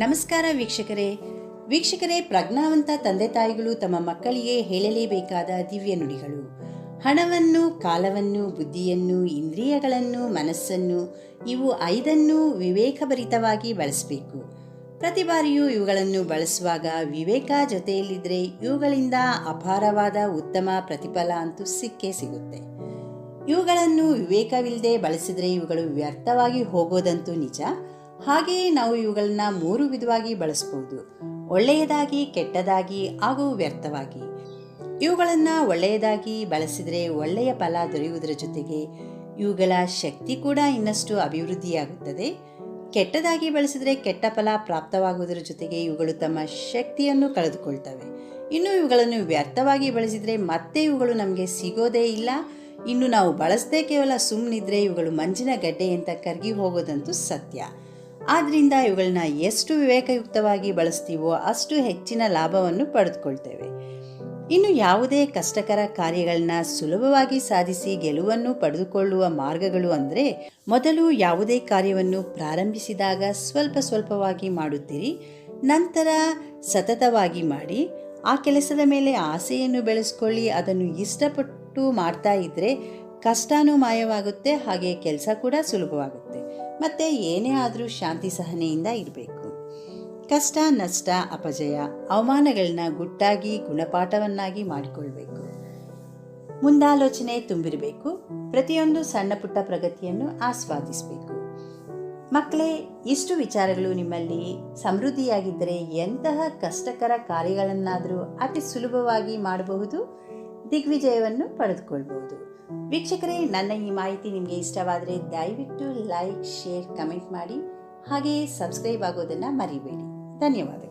ನಮಸ್ಕಾರ ವೀಕ್ಷಕರೇ. ವೀಕ್ಷಕರೇ, ಪ್ರಜ್ಞಾವಂತ ತಂದೆ ತಾಯಿಗಳು ತಮ್ಮ ಮಕ್ಕಳಿಗೆ ಹೇಳಲೇಬೇಕಾದ ದಿವ್ಯ ನುಡಿಗಳು. ಹಣವನ್ನು, ಕಾಲವನ್ನು, ಬುದ್ಧಿಯನ್ನು, ಇಂದ್ರಿಯಗಳನ್ನು, ಮನಸ್ಸನ್ನು ಇವು ಐದನ್ನು ವಿವೇಕಭರಿತವಾಗಿ ಬಳಸಬೇಕು. ಪ್ರತಿ ಬಾರಿಯೂ ಇವುಗಳನ್ನು ಬಳಸುವಾಗ ವಿವೇಕ ಜೊತೆಯಲ್ಲಿದ್ದರೆ ಇವುಗಳಿಂದ ಅಪಾರವಾದ ಉತ್ತಮ ಪ್ರತಿಫಲ ಅಂತೂ ಸಿಕ್ಕೇ ಸಿಗುತ್ತೆ. ಇವುಗಳನ್ನು ವಿವೇಕವಿಲ್ಲದೆ ಬಳಸಿದರೆ ಇವುಗಳು ವ್ಯರ್ಥವಾಗಿ ಹೋಗೋದಂತೂ ನಿಜ. ಹಾಗೆಯೇ ನಾವು ಇವುಗಳನ್ನ ಮೂರು ವಿಧವಾಗಿ ಬಳಸ್ಬೋದು ಒಳ್ಳೆಯದಾಗಿ, ಕೆಟ್ಟದಾಗಿ, ಹಾಗೂ ವ್ಯರ್ಥವಾಗಿ. ಇವುಗಳನ್ನು ಒಳ್ಳೆಯದಾಗಿ ಬಳಸಿದರೆ ಒಳ್ಳೆಯ ಫಲ ದೊರೆಯುವುದರ ಜೊತೆಗೆ ಇವುಗಳ ಶಕ್ತಿ ಕೂಡ ಇನ್ನಷ್ಟು ಅಭಿವೃದ್ಧಿಯಾಗುತ್ತದೆ. ಕೆಟ್ಟದಾಗಿ ಬಳಸಿದರೆ ಕೆಟ್ಟ ಫಲ ಪ್ರಾಪ್ತವಾಗುವುದರ ಜೊತೆಗೆ ಇವುಗಳು ತಮ್ಮ ಶಕ್ತಿಯನ್ನು ಕಳೆದುಕೊಳ್ತವೆ. ಇನ್ನು ಇವುಗಳನ್ನು ವ್ಯರ್ಥವಾಗಿ ಬಳಸಿದರೆ ಮತ್ತೆ ಇವುಗಳು ನಮಗೆ ಸಿಗೋದೇ ಇಲ್ಲ. ಇನ್ನು ನಾವು ಬಳಸದೆ ಕೇವಲ ಸುಮ್ಮನಿದ್ರೆ ಇವುಗಳು ಮಂಜಿನ ಗಡ್ಡೆಯಂತ ಕರಗಿ ಹೋಗೋದಂತೂ ಸತ್ಯ. ಆದ್ದರಿಂದ ಇವುಗಳನ್ನ ಎಷ್ಟು ವಿವೇಕಯುಕ್ತವಾಗಿ ಬಳಸ್ತೀವೋ ಅಷ್ಟು ಹೆಚ್ಚಿನ ಲಾಭವನ್ನು ಪಡೆದುಕೊಳ್ತೇವೆ. ಇನ್ನು ಯಾವುದೇ ಕಷ್ಟಕರ ಕಾರ್ಯಗಳನ್ನ ಸುಲಭವಾಗಿ ಸಾಧಿಸಿ ಗೆಲುವನ್ನು ಪಡೆದುಕೊಳ್ಳುವ ಮಾರ್ಗಗಳು ಅಂದರೆ ಮೊದಲು ಯಾವುದೇ ಕಾರ್ಯವನ್ನು ಪ್ರಾರಂಭಿಸಿದಾಗ ಸ್ವಲ್ಪ ಸ್ವಲ್ಪವಾಗಿ ಮಾಡುತ್ತೀರಿ, ನಂತರ ಸತತವಾಗಿ ಮಾಡಿ, ಆ ಕೆಲಸದ ಮೇಲೆ ಆಸೆಯನ್ನು ಬೆಳೆಸ್ಕೊಳ್ಳಿ, ಅದನ್ನು ಇಷ್ಟಪಟ್ಟು ಮಾಡ್ತಾ ಇದ್ದರೆ ಕಷ್ಟನೂ ಮಾಯವಾಗುತ್ತೆ ಹಾಗೆ ಕೆಲಸ ಕೂಡ ಸುಲಭವಾಗುತ್ತೆ. ಮತ್ತು ಏನೇ ಆದರೂ ಶಾಂತಿ ಸಹನೆಯಿಂದ ಇರಬೇಕು. ಕಷ್ಟ, ನಷ್ಟ, ಅಪಜಯ ಅವಮಾನಗಳನ್ನ ಗುಟ್ಟಾಗಿ ಗುಣಪಾಠವನ್ನಾಗಿ ಮಾಡಿಕೊಳ್ಬೇಕು. ಮುಂದಾಲೋಚನೆ ತುಂಬಿರಬೇಕು. ಪ್ರತಿಯೊಂದು ಸಣ್ಣ ಪುಟ್ಟ ಪ್ರಗತಿಯನ್ನು ಆಸ್ವಾದಿಸಬೇಕು. ಮಕ್ಕಳೇ, ಇಷ್ಟು ವಿಚಾರಗಳು ನಿಮ್ಮಲ್ಲಿ ಸಮೃದ್ಧಿಯಾಗಿದ್ದರೆ ಎಂತಹ ಕಷ್ಟಕರ ಕಾರ್ಯಗಳನ್ನಾದರೂ ಅತಿ ಸುಲಭವಾಗಿ ಮಾಡಬಹುದು? ದಿಗ್ವಿಜಯವನ್ನು ಪಡೆದುಕೊಳ್ಬಹುದು. ವೀಕ್ಷಕರೇ, ನನ್ನ ಈ ಮಾಹಿತಿ ನಿಮಗೆ ಇಷ್ಟವಾದರೆ ದಯವಿಟ್ಟು ಲೈಕ್, ಶೇರ್, ಕಮೆಂಟ್ ಮಾಡಿ. ಹಾಗೆಯೇ ಸಬ್ಸ್ಕ್ರೈಬ್ ಆಗೋದನ್ನು ಮರಿಬೇಡಿ. ಧನ್ಯವಾದಗಳು.